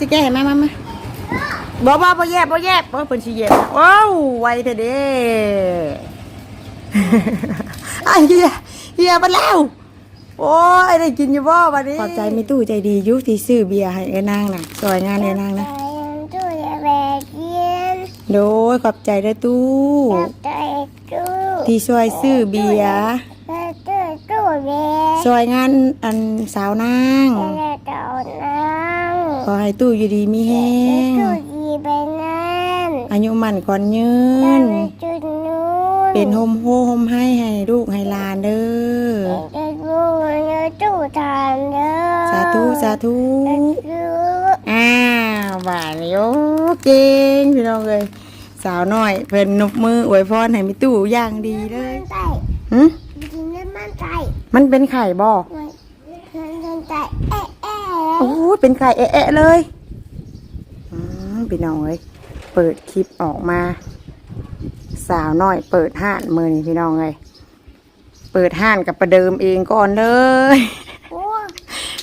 สิแก้มามามาบ่บ่บ่แยบบ่แยบบ่เพิ่นสิแยบว้าวไวเด้อเด้อ้ายเฮียเฮียมาแล้ว โอ้ยได้กินอยู่บ่บัดนี้ขอบใจมีตู้ใจดียุที่ซื้อเบียร์ให้ไอ้นางน่ะซอยงานไอ้นางนะ โดยขอบใจเด้อตู้ตู้ตู้ ที่ช่วยซื้อเบียร์ตู้ตู้แบกซอยงานอันสาวนางแล้วต่อน้ำขอให้ตู้อยู่ดีมีแห้งตู้ยีไปนั่นอายุมั่นก่อนยืนั่นนจุดนู้นเป็นโฮมโฮโฮมให้ให้ลูกให้หลานเด้อเป็นตู้เนื้อตู้ทานเด้อสาธุสาธุตู้อ้าวบ่านี่โอ้เก่งพี่น้องเลยสาวน้อยเพิ่นนบมืออวยพรให้มีตู้อย่างดีเลยใส่หึกินน้ำมันใส่มันเป็นไข่บ่มันมันใส่เอ๊ะเอ๊โอ้ะยเป็นไข่แอะๆเลยอืมพี่น้องเอ้ยเปิดคลิปออกมา สาวน้อยเปิดห้านมือนี่พี่น้องเลยเปิดห้านกับประเดิมเองก่อนเลย โอ้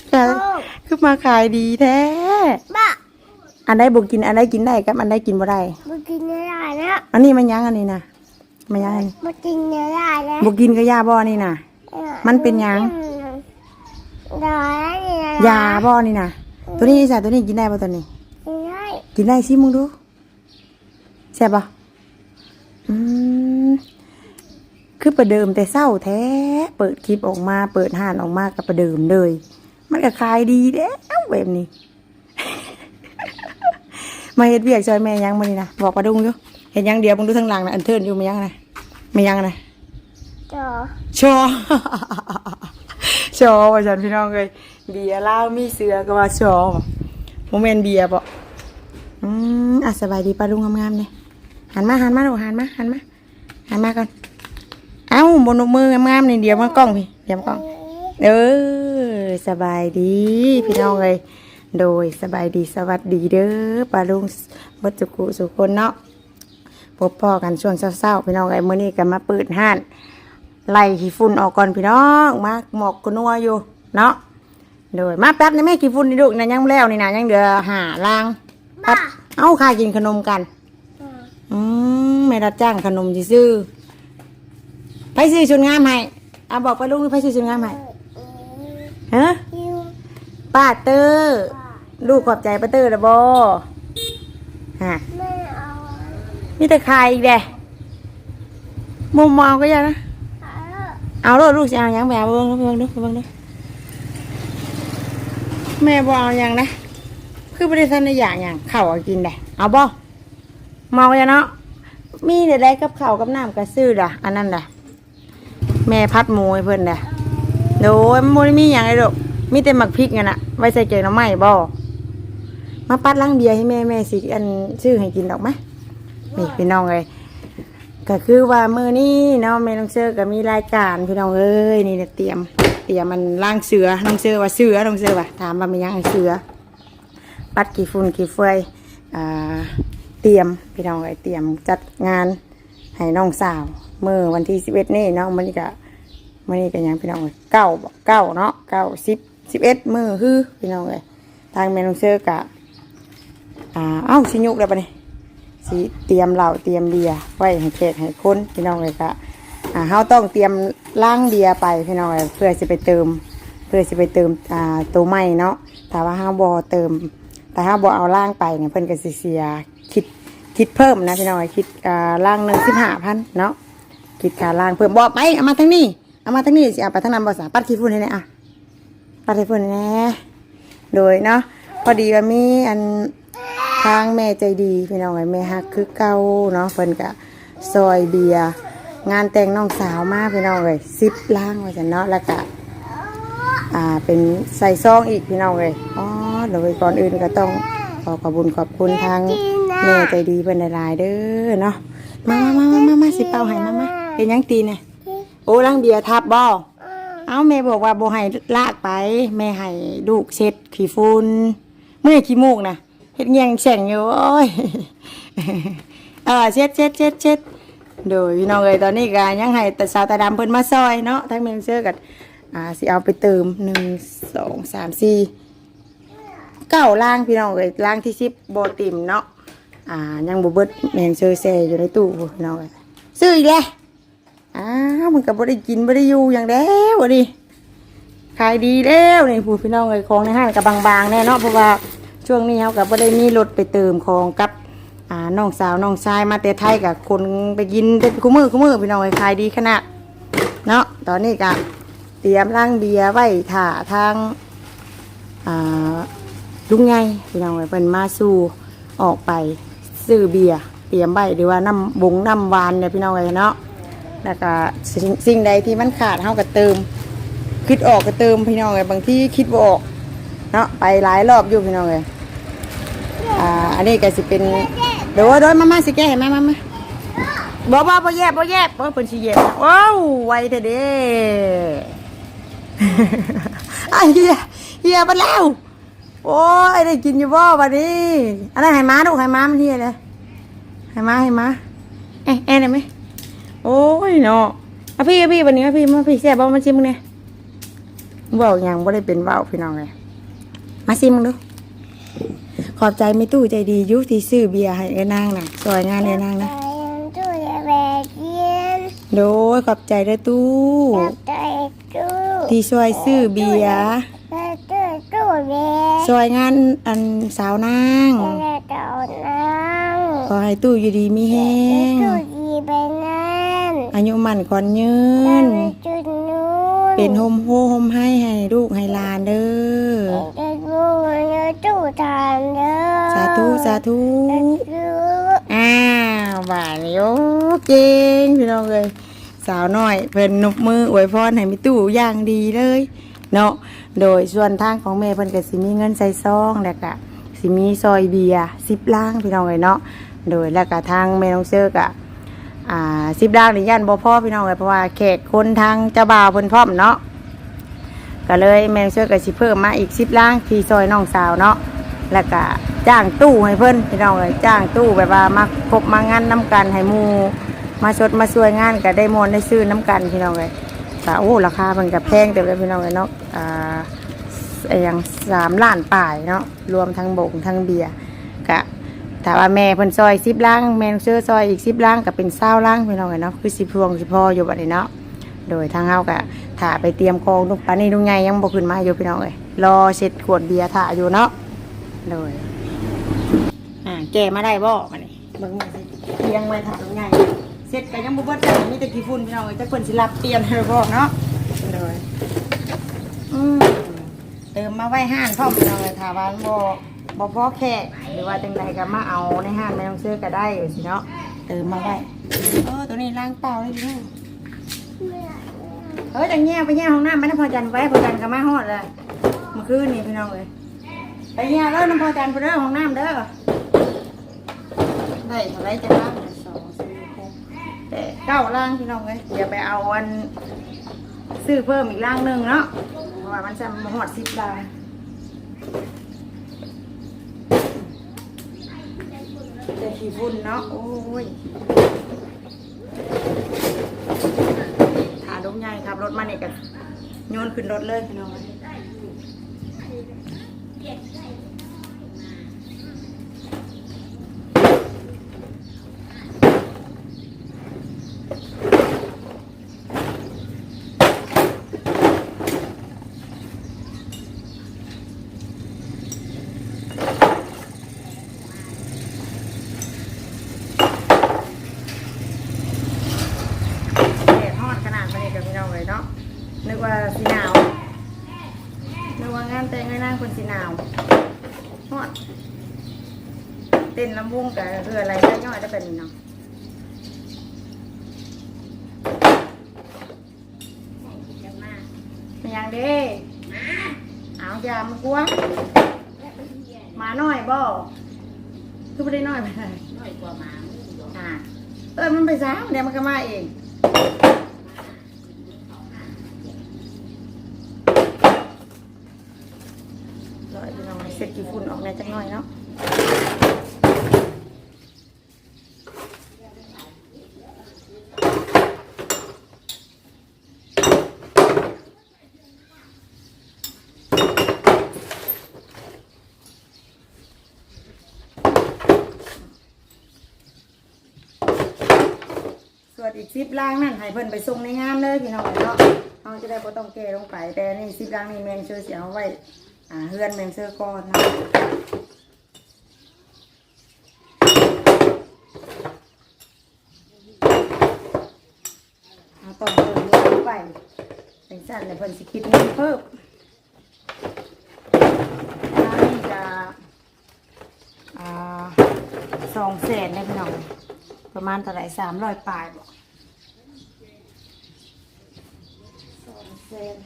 แต่คือมาขายดีแท้บ้า อันใดบ่กินอันใดกินได้กับอันใดกินบ่ได้มากินเนื้อได้นะอันนี้มันยังอันนี้นะมันยังอันนี้มากินเนื้อได้นะบ่กินก็ยาบ่นี่นะมันเป็นหยังดาเนี่ยยาบ่นี่นะตัวนี้ใส่ตัวนี้กินได้บ่ตัวนี้ได้กินได้สิมึงดูแซ่บบ่อืมคือประเดิมแต่เศร้าแท้ เปิดคลิปออกมา เปิดห้านออกมากับประเดิมเลย มันก็ขายดีเด้วแบบนี้ มาเฮ็ดเวียกซอยแม่ยังมื้อนี้นะบอกปลาดุงอยู่เห็นยังเดียวมึงดูทางหลังนะอันเทิร์นอยู่มายังนะมายังนะต่อชอชอว่าฉันพี่น้องเลยเบียร์เหล้ามีเสือก็ว่าชอโมเมนเบียร์ปะอืมอะสบายดีปลาลุงงามๆเลยหันมาหันมาลูกหันมาหันมาหันมาก่อนเอ้าบนมืองามๆนี่เดี๋ยวมากล้องพี่เดี๋ยวมากล้องเออสบายดีพี่น้องเลย โดยสบายดีสวัสดีเด้อปลาลุงบัจจุกุสุคนเนาะพบพ่อกันช่วงเศร้าๆพี่น้องเลยมื้อนี้ก็มาเปิดห้านไล่ขี้ฝุ่นออกก่อนพี่น้องมาหมอกกนัวอยู่เนาะโดยมาแป๊บนี่แม่ขี้ฝุ่นนี่ลูกนะยังบ่แล้วนี่นะยังเดือหาลางแป๊บเอาค่ากินขนมกันอืมแม่รับจ้างขนมสิซื้อไปซื้อชุดงามให้เอาบอกไปลูกไปซื้อชุดงามให้ฮะยิวป้าเตอร์ ลูกขอบใจป้าเตอร์ละบอฮะไม่เอามีแต่ขายอีกแดะมุมมองก็ยังนะ เอาเอาลูกลูกจะเอาหยังแบบเบิ่งดูเบิ่งดูเบิ่งดูแม่บอกเอาหยังนะ คือไม่ได้ทันได้อย่างอย่างข้าวเอากินได้เอาบ่เมาจะเนาะ มีเดี๋ยวได้กับข้าวกับน้ำกับซื้อล่ะอันนั้นล่ะแม่พัดหมูให้เพิ่นล่ะโดยมันบ่ได้มีอย่างไรดอกมีแต่หมักพริกกันน่ะไว้ใส่แกงหน้ำไม้บ่ มาปัดล้างเบียร์ให้แม่แม่สิอันซื้อให้กินดอกไหมนี่พี่น้องเลยก็คือว่ามือนี้เนาะแม่น้องเสือก็มีรายการพี่น้องเอ้ยนี่เนี่ยเตรียมเตรียมมันล่างเสือน้องเสือว่าเสือน้องเสือว่าถามว่ามียังเสือปัดกี่ฝุ่นกี่เฟยอ่าเตรียมพี่น้องเอ้ยเตรียมจัดงานให้น้องสาวเมื่อวันที่สิบเอ็ดนี่เนาะมันนี่ก็มันนี่ก็ยังพี่น้องเอ้ยเก้าเก้าเนาะเก้าสิบสิบเอ็ดมือคือพี่น้องเอ้ยทางแม่น้องเสือกะ อ่าเอ้าสิยุกแล้วปะนี่สิเตรียมเหล้าเตรียมเบียร์ไว้ให้แขกให้คนพี่น้องเลยก็อ่าเฮาต้องเตรียมล้างเบียร์ไปพี่น้องเลยเพื่อสิไปเติม เพื่อสิไปเติมอ่าตัวใหม่เนาะแต่ว่าเฮาบ่เติม แต่เฮาบ่เอาล่างไปเนี่ยเพิ่นก็สิเสียคิดคิดเพิ่มนะพี่น้องคิดอ่าล่างหนึ่ง15,000เนาะคิดค่าล่างเพิ่มบ่ไปเอามาทางนี้เอามาทางนี้สิเอาไปทางนั้นบ่สาปัดขี้ฝุ่นให้แน่อะปัดขี้ฝุ่นให้แน่โดยเนาะพอดีว่ามีอัน ทางแม่ใจดีพี่น้องไอ้แม่ฮักคือเก่าเนาะเพิ่นกะซอยเบียร์งานแต่งน้องสาวมากพี่น้องเลยซิปล่างว่าจันเนาะแล้วก็อ่าเป็นใส่ซองอีกพี่น้องเลยอ๋อเดี๋ยวก่อนอื่นก็ต้องขอขอบคุญขอบคุณทางแม่ใจดีเพิ่นหลายเด้อเนาะมามามามามาสิเป่าให้มามาเป็นยังตีเนี่ยโอ้ล้างเบียร์ทับบ่เอาแม่บอกว่าบ่ให้ลากไปแม่ให้ลูกเช็ดขี้ฝุ่นเมื่อขี้มูกนะ เฮ็ดเงียงแฉ่งอยู่โอ้ยเออเช็ดเช็ดเช็ดเช็ดโดยพี่น้องเอ้ยตอนนี้ก็ยังให้แต่สาวตาดำเพิ่นมาซอยเนาะทั้งเมนเซอร์กับอ่าสิเอาไปเติมหนึ่งสองสามสี่เก้าล่างพี่น้องเลยล่างที่สิบโบติมเนาะอ่ายังบเบิดแมงเซอร์เซอยู่ในตู้พี่น้องเลยซื้ออีกแล้วอ้าวมันก็บ่ได้กินบ่ได้อยู่อย่างเด้วดิขายดีแล้วนี่พูดพี่น้องเลยของในห้างกับบางๆแน่เนาะเพราะว่า ช่วงนี้เขากับบ่ได้มีรถไปเติมของกับอ่าน้องสาวน้องชายมาแต่ไทยกับคนไปกินเป็นคู่มือคู่มือพี่น้องขายดีขนาดเนาะตอนนี้ก็เตรียมร่างเบียร์ไว้ถ่าทางอ่าลุงไงพี่น้องเอ้เป็นมาสู่ออกไปซื้อเบียร์เตรียมใบหรือว่าน้ำบงน้ำหวานเนี่ยพี่น้องเอ้ยเนาะแล้วก็สิ่งใดที่มันขาดเฮาก็เติม คิดออกก็เติมพี่น้องเอ้ยบางที่คิดบ่ออก เนาะไปหลายรอบอยู่พี่น้องเอ้ยอ่าอันนี้ก็สิเป็นเดี๋ยวโดยมามาสิแก้ให้มามามาบ่บ่บ่แยบบ่แยบบ่เพิ่นสิแยบว้าวไวเด้อเด้ไอ้เฮียเฮียมันแล้วโอ้ยได้กินอยู่บ่วันนี้อันนั้นให้ม้าดูให้ม้ามันเฮียเลยให้ม้าให้ม้าเอ๊ะเอ๊ะได้ไหมโอ้ยเนาะเอาพี่พี่วันนี้พี่มาพี่แซ่บบ่มาชิมมึงเนี่ยเว้าหยังบ่ได้เป็นเว้าพี่น้องเลย มาชิมมึงดูขอบใจไม่ตู้ใจดีอยุที่ซื้อเบียร์ให้ไอ้นางน่ะซอยงานไอ้นางนะใจตู้จะแบกเย็นโดยขอบใจเด้อตู้จับใจตู้ที่ช่วยซื้อเบียร์แล้วตู้ตู้แบกซอยงานอันสาวนางแล้วเต่านั่งขอให้ตู้อยู่ดีมีแห้งตู้ดีไปนั่นอายุมันก่อนยืแล้วนไปจุดนู้น เป็นโฮมโฮโฮมให้ให้ลูกให้หลานเด้อจะดูเนื้อตู้ทานเด้อสาธุสาธุดูอ้าวบาดนี้โอ้เก่งพี่น้องเลยสาวน้อยเพิ่นนบมืออวยพรให้มีตู้อย่างดีเลยเนาะโดยส่วนทางของแม่เพิ่นก็สิมีเงินใส่ซองแล้วก็สิมีซอยเบียร์10ล้างพี่น้องเลยเนาะโดยแล้วก็ทางแม่น้องเชื่อก็อ่าสิบล้านหรือย่านบ่พ่อพี่น้องเลยเพราะว่าแขกคนทางเจ้าบ่าวเพิ่นพร้อมเนาะก็เลยแมงชื่อก็สิเพิ่มมาอีกสิบล้านที่ซอยน้องสาวเนาะแล้วก็จ้างตู้ให้เพิ่นพี่น้องเลยจ้างตู้แบบว่ามาพบมางานน้ำกันให้หมูมาชดมาช่วยงานก็ได้มวนได้ซื้อน้ำกันพี่น้องเลยก็โอ้ราคามันก็แพงเต็มเลยพี่น้องเลยเนาะอ่าไอ้หยังสามล้านป่ายเนาะรวมทั้งบงทั้งเบียร์ก็ ถ้าว่าแม่เพิ่นซอยสิบล่างแม่เชื่อซอยอีกสิบล่างก็เป็นเศร้าล่างพี่น้องเอ้ยเนาะคือสิพวงสิพออยู่บัดนี้เนาะโดยทางเฮาก็ถ้าไปเตรียมกองลูกปานนี้ลุงใหญ่ยังบ่ขึ้นมาอยู่พี่น้องเอ้ยรอเสร็จขวดเบียร์ถ่าอยู่เนาะโดยอ่าแก้มาได้บ่มานี่เบิ่งเตียงไว้ถ่าลุงใหญ่เสร็จก็ยังบ่เบิดแต่มีแต่กี่ฝุ่นพี่น้องเอ้ยจักเพิ่นสิรับเปลี่ยนให้บ่เนาะโดยอืมเติมมาไว้ห้านพร้อมพี่น้องเอ้ยถ้าว่าบ่ บ่พอแค่หรือว่าจังใดก็มาเอาในห้างไม่ต้องซื้อก็ได้อยู่สิเนาะเติมมาได้เออตัวนี้ล้างเปล่าเลยพี่เออจังแง่ไปแง่ห้องน้ำไม่น้ำพอจันไว้พอจันก็มาฮอดเลยเมื่อคืนนี่พี่น้องเลยไปแง่แล้วน้ำพอจันไปเด้อห้องน้ำเด้อได้เท่าไรจะล้างสองสี่หกแปดเก้าล้างพี่น้องเลยเดี๋ยวไปเอาอันซื้อเพิ่มอีกล้างหนึ่งเนาะเพราะว่ามันจะมาหอดสิบล้าง แต่ขี้ฝุ่นเนาะโอ้ยขาดงใหญ่ครับรถมาเนี่ยกันโยนขึ้นรถเลยพี่น้องแดดฮอดขนาดมาเนี่ยกับพี่น้องเลยเนาะ นึกว่าสีหนาว นึกว่างานแต่งงานนางคนสีหนาวฮอด เต้นลำวงกับคืออะไรได้ย่อยได้เป็นเนาะไม่ยังเด้เอาอย่ามันกลัวหมาน้อยบ่คือไม่ได้น้อยไปไหนน้อยกว่าหมามึงอยู่อ่าเออมันไปซ้ำเดี๋ยวมันก็มาเองรอยพี่น้องเสร็จกี่ฝุ่นออกในจังหน่อยเนาะ ดอีกสิบล่างนั่นให้เพิ่นไปส่งในงานเลยพี่น้องเนาะเราจะได้บ่ต้องแก้ลงไปแต่นี่สิบล่างนี่แมงเชื่อเสียเอาไว้อ่าเฮือนแมงเชือก่อนนะเอาต้องเพิ่มเงินไปเป็นสั้นเลยเพิ่นสิคิดเงินเพิ่มนนี้จะอ่าสองแสนได้พี่น้องประมาณเท่าไหร่สามร้อยปลายบอก สองเซน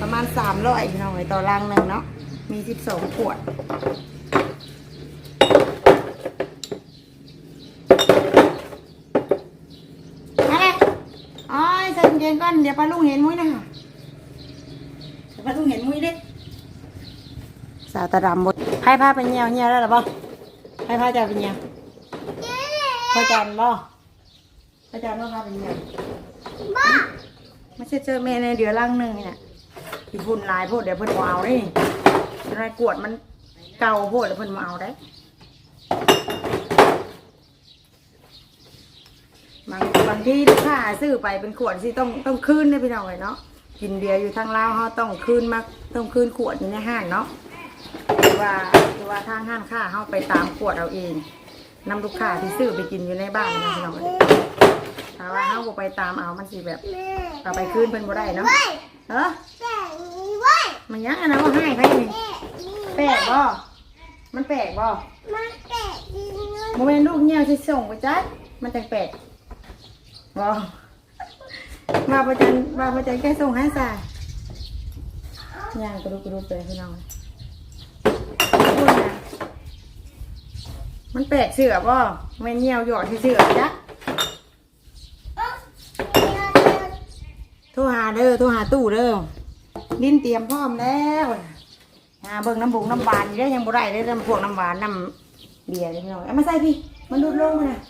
ประมาณสามร้อยพี่น้องเลยต่อรังหนึ่งเนาะ มีสิบสองขวดอะไรอ๋อยใส่เย็นก่อนเดี๋ยวป้าลุงเห็นมุ้ยนะคะพระทุ่งเห็นมุ้ยเด้สาวตาดำบดให้ผ้าเป็นเงียวเงียวแล้วหรอบ่ ให้ผ้าจะเป็นเงียวพ่อจันบ่พ่อจันว่าผ้าเป็นเงียวไม่ใช่เจอแม่ในเดือนล่างหนึ่งเนี่ยที่พุ่นลายโพดเดี๋ยวเพิ่นเอานี่อะไรกวดมันเก่าโพดเดี๋ยวเพิ่นบ่เอาได้บางบางที่ลูกค้าซื้อไปเป็นขวดสิต้องต้องคืนได้พี่น้องเลยเนาะกินเบียร์อยู่ทางลาวเขาต้องคืนมาต้องคืนขวดในห้างเนาะ รือว่าหรือว่าทางห้างค้าเขาไปตามขวดเอาเองนำลูกค้าที่ซื้อไปกินอยู่ในบ้านนะพี่น้องถ้าว่าเขาบ่ไปตามเอามันสิแบบเอาไปคืนเพิ่นบ่ได้เนาะเว้ออแม่มีเว้ยมันยังอันนั้นว่าให้ไปนี่แปลกบ่มันแปลกบ่มันแตะดินเงินโมเมนลูกเงี้ยวที่ส่งไปจัดมันจังแปลกบ่มาประจันมาประจันแค่ส่งให้ใส่ย่างกระดูกกระดูกไปพี่น้อง นะมันแปลกเสือบ่แม่นเหี่ยวหยอดที่เสือจ้ะโทรหาเด้อโทรหาตู้เด้อดินเตรียมพร้อมแล้วหาเบิ่งน้ำบุงน้ำบานอยู่ได้อยังบ่ได้เลยน้ำพวกน้ำหวานน้ำเบียร์เลยพี่น้องเอามาใส่พี่ มันดูดลงมาน่ะ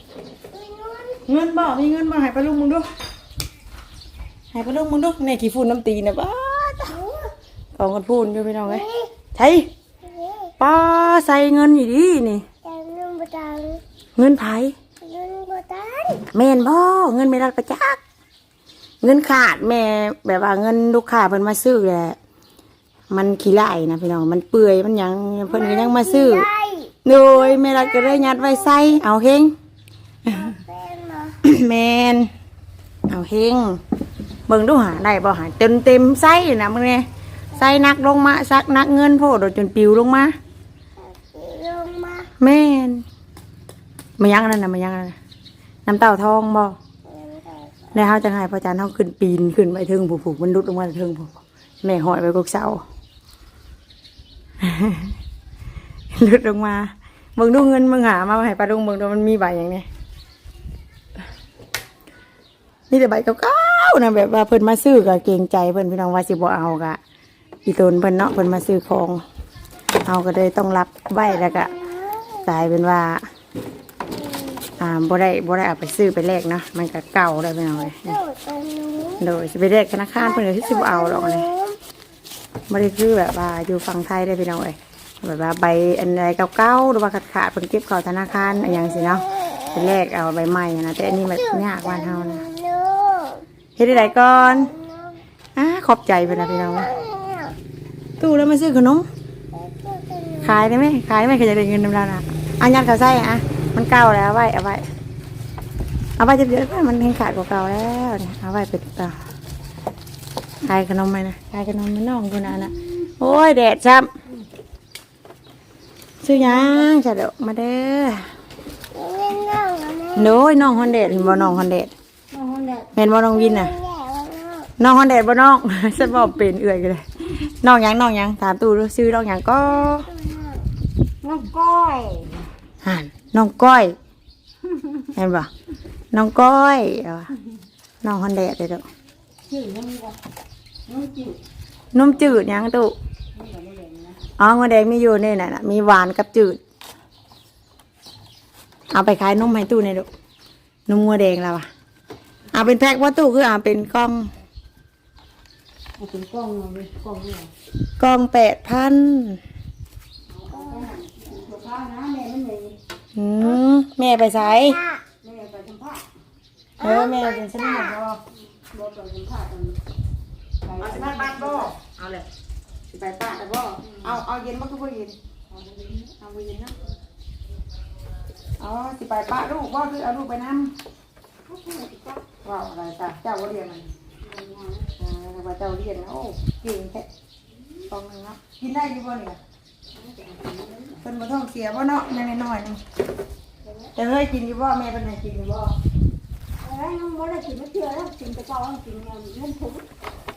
เงินบ่มีเงินบ่ให้ปลาลุงมึงดูให้ปลาลุงมึงดูเนี่ขี้ฝุ่นน้ำตีนะบ้าดกองกันพูนอยู่พี่น้องเอ้ยใช่ ป้าใส่เงินอยู่ดีนี่ แต่เงินบ่ตังเงินไผเงินบ่ตังแม่นบ่เงินไม่รัดประจักษ์เงินขาดแม่แบบว่าเงินลูกค้าเพิ่นมาซื้อแหละมันขี้ไล่นะพี่น้องมันเปื่อยมันหยังเพิ่นก็ยังมาซื้อได้โดยแม่รัดก็เลยยัดไว้ใส่เอาเฮงเป็นมาแมนเอาเฮงเบิ่งดูหาได้บ่หาเต็มเต็มๆไส้นะมึงเนี่ยไส้นักลงมาซักนักเงินโพดจนปิวลงมาลงมา แม่นมายังนั่นน่ะมายังนั่นน่ะน้ำเต่าทองบ่แล้วเขาจะให้พระอาจารย์เขาขึ้นปีนขึ้นไปถึงผูกมันลุดลงมาถึงผูแม่หอยไปกกเสาลุดลงมาเบิ่งดูเงินมึงหามาให้ปลาดุงเบิ่งดูมันมีใบอย่างนี้นี่แต่ใบเก่าๆนะแบบว่าเพิ่นมาซื้อกะเกรงใจเพิ่นพี่น้องว่าสิบ่เอากะอีตนเพิ่นเนาะเพิ่นมาซื้อของ เอาก็เลยต้องรับใบแล้วก็ก ลายเป็นว่า อ่าบ่ได้บ่ได้เอาไปซื้อไปแลกเนาะมันก็เก่าได้ไปหน่อยโดยสิไปแลกธนาคารเพิ่นก็สิบ่เอาหรอกเลยบ่ได้คือแบบว่าอยู่ฝั่งไทยได้พี่น้อยแบบว่าใบอันใดเก่าๆหรือว่าขาดๆเพิ่นเก็บเข้าธนาคารอะไรอย่างสิเนาะไปแลกเอาใบใหม่นะแต่อันนี้มันยากบ้านเฮานะเฮ็ดได้ก่อนอ่าขอบใจเพิ่นนะพี่น้องตู้แล้วมาซื้อขนมขายได้ไหมขายได้ไหมขยายได้เงินนำเราน่ะ อันยัดเขาใส่อะมันเก่าแล้วเอาไว้เอาไว้เอาไว้จะเดือดมันเห็นขาดกว่าเก่าแล้วเนี่ยเอาไว้เป็นต่อขายขนมไหมนะขายขนมไม่น้องคนนั้นน่ะโอ้ยแดดช้ำซื้อยังจะเดอกมาเด้อเล่นน้องกันนะโน้ยน้องฮอนเดดเห็นบ่น้องฮอนเดดน้องเด็กเห็นบ่น้องวินน่ะแย่ว่าน้องน้องฮอนเดดบ่น้องฉันบอกเป็นเอื่อยกันเลยน้องหยังน้องหยังถามตู่ดูซื้อน้องหยังก็น้องก้อย หันน้องก้อยเห็นปะน้องก้อยเอาวะน้องฮอนแดดเลยตุชื่อยังไงน้องจิ๋วนมจืดยังตุอ๋อมันแดงมีอยู่นี่น่ะนะมีหวานกับจืด เอาไปขายนมให้ตู้ในอยดูนมงัวแดงแล้วอะเอาเป็นแพ็คว่าตู้คือเอาเป็นกล้องเอาเป็นกล้องเลยกล้องเนี่ยกองแปดพันตัว ข้าวนะแม่มันเลยอืมแม่ไปใช้แม่ไปสัมภาษณ์เออแม่เป็นสนิทบ่บอกไปสัมภาษณ์กันไปเอาสิบ้านบ้านบ่เอาเลยสิไปป้าแต่บ่เอาเอาเย็นบ่คือบ่เย็นเอาบ่เย็นนะอ๋อสิไปป้าลูกบ่คือเอาลูกไปนำว้าวอะไรจ้ะเจ้าบ่เรียนมันอ่าว่าเจ้าเรียนนะโอ้เก่งแท้ตองหนึงเนาะกินได้อยู่บ่เนี่ย เพิ่นบ่ท้องเสียบ่เนาะแม่น้อยๆนึงแต่เฮ้ยกินอยู่บ่แม่เพิ่นให้กินอยู่บ่อะไรน้องบ่ได้กินไม่เชื่อแล้วกินแต่เช้ากินเงินเงินถุง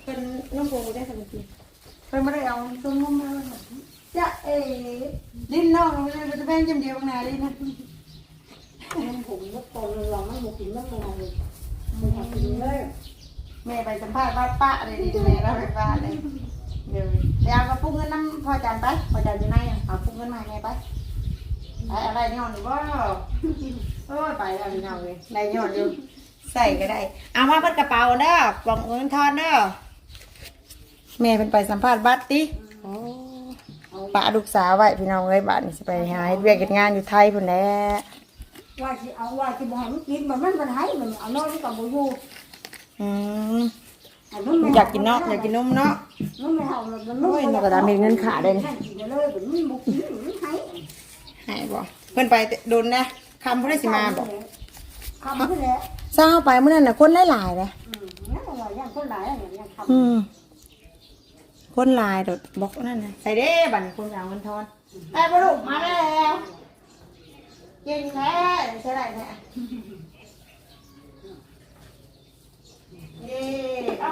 เป็นน้องโกได้สมัยกินเพิ่นไม่ได้เอาต้นมะม่วงมาจะเอ๋ลิ้นน้องมันจะแบ่งจำเดียวนาลิ้นนะเงินถุงก็โตเลยลองมันหมดกินมันมาเลยมันทำกินเลยแม่ไปสัมภาษณ์บ้านป้าอะไรดีแม่เราไปป้าเลยเดี๋ยว ไปเอากระปุกเงินน้ำพอจันไปพอจันอยู่ไหนเอาปุกเงินมาให้แม่ไปไปอะไรย้อนอยู่บ่โอ้ยไปแล้วพี่น้องเลยได้ย้อนอยู่ใส่ก็ได้ เอามาเปิดกระเป๋าเด้อกล่องเงินทอนเด้อแม่เป็นไปสัมภาษณ์บัตรติโอ้ป้าลูกสาวไว้พี่น้องเอ้ยบ้านนี่สิไปหาเฮ็ดเวียกเฮ็ดงานอยู่ไทยพุ่นแหละว่าสิเอาว่าสิบ่ให้มันกินมันมันมันให้มันเอาน้อยนี่ก็บ่อยู่อืม อันนั้นไม่อยากกินเนาะอยากกินนมเนาะมันไม่เอามันโอ้ยนกกระดาษมีเงินขาได้นี่ให้กินเลยมันมันบ่กินมันให้ให้บ่เพิ่นไปโดนนะคำเพิ่นได้สิมาบ่คำนี่แหละเช้าไปมื้อนั้นน่ะคนหลายๆเลยอืมนั่นว่าอย่างคนหลายอย่างอย่างคำอืมคนหลายโดดบอกนั่นน่ะใส่เด้บัดนี้คนเอาเงินทอนได้บ่ลูกมาแล้วเก่งแท้ใช่ได้แท้ เย้เอา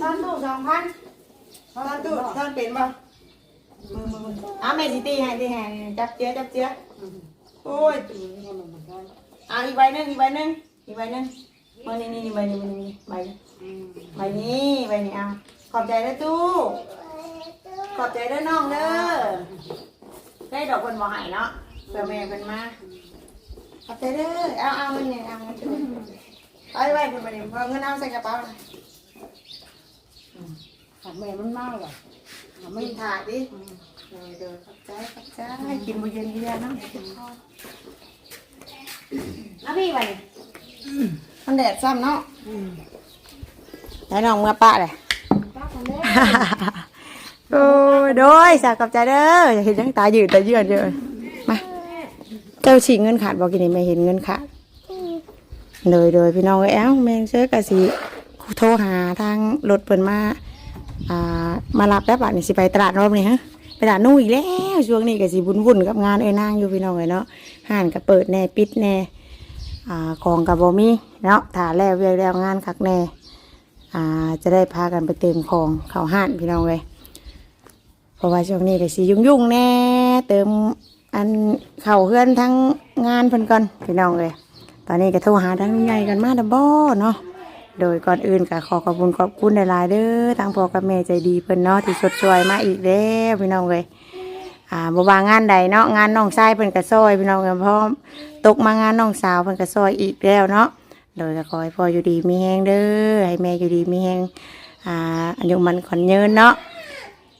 ทอนตู้2,000ทอนตู้ทอนเป็นบ่มือมือมือเอาแม่สิตีให้ตีให้จับเจือจับเจือโอ้ยตีนี่มันมันก็เอาอีกใบหนึงอีกใบหนึงอีกใบหนึงมานี่นี่นี่ใบนี้ใบนี้ใบนี้ใบนี้ใบนี้เอาขอบใจเด้อตู้ขอบใจเด้อน้องเด้อได้ดอกคนบ่ใหายเนาะเพื่อแม่เป็นมาขอบใจเด้อเอาเอามันเนี่ยเอามัน ช่วยเอาไว้เป็นประเด็นพอเงินเอาใส่กระเป๋าน่ะขับแม่มันมากว่ะเอาไม่ถ่ายดิเดี๋ยวเดี๋ยวขอบใจขอบใจกินบุเย็นดีแล้วเนาะแล้วพี่ไปมันแดดซ้ำเนาะอืมแล้วน้องเมื่อปะเลยป้าคนนี้โอ้ยโดยสากกับใจเด้ออย่าเห็นยังตายืดตาเยืดเยอะมาเจ้าฉีกเงินขาดบอกกินนี่ไม่เห็นเงินขาด เลยเลยพี่น้องเอ้ยเอ้าแมงเชื่อกะสิโทรหาทางรถเปิดมาอ่ามารับแล้วป่ะนี่สิไปตลาดรอบนี้ฮะไปตลาดนู่นอีกแล้วช่วงนี้ก็สิวุ่นๆกับงานเอ้ยนางอยู่พี่น้องเอ้ยเนาะห้านก็เปิดแน่ปิดแน่อ่าของกับบ่มีเนาะถ่าแล้วเวียแล้วงานคักแน่อ่าจะได้พากันไปเติมของเข้าห้านพี่น้องเลยเพราะว่าช่วงนี้ก็สิยุ่งยุ่งๆแน่เติมอันเข่าเพื่อนทั้งงานเพิ่นก่อนพี่น้องเลย ตอนนี้ก็โทรหาทั้งใหญ่กันมาดับบ่เนาะโดยก่อนอื่นก็ขอขอบคุณขอบคุณหลายๆเด้อทางพ่อกับแม่ใจดีเพิ่นเนาะที่สดช่วยมาอีกแล้วพี่น้องเลยอ่าบ่ว่างานใดเนาะงานน้องชายเพิ่นก็ซอยพี่น้องเอ้ยพร้อมตกมางานน้องสาวเพิ่นก็ซอยอีกแล้วเนาะโดยก็ขอให้พ่ออยู่ดีมีแฮงเด้อให้แม่อยู่ดีมีแฮงอ่าอายุมันขอนเยืนเนาะ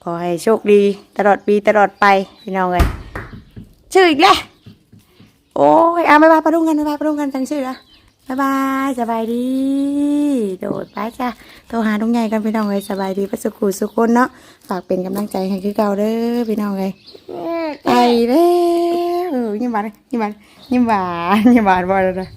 ขอให้โชคดีตลอดปีตลอดไปพี่น้องเลยชื่ออีกแล้ว โอ้ยเอาบายบายปะดุงกันบายบายปะดุงกันจังชื่อละบายบายสบายดี โดดไปจ้ะโทรหาลุงใหญ่กันพี่น้องเลยสบายดีประสุขุสุขคนเนาะฝากเป็นกำลังใจให้คือเก่าเด้อพี่น้องเลยไปแล้วเออยิ้มหวานยิ้มหวานยิ้มหวานยิ้มหวานบ่เลยนะ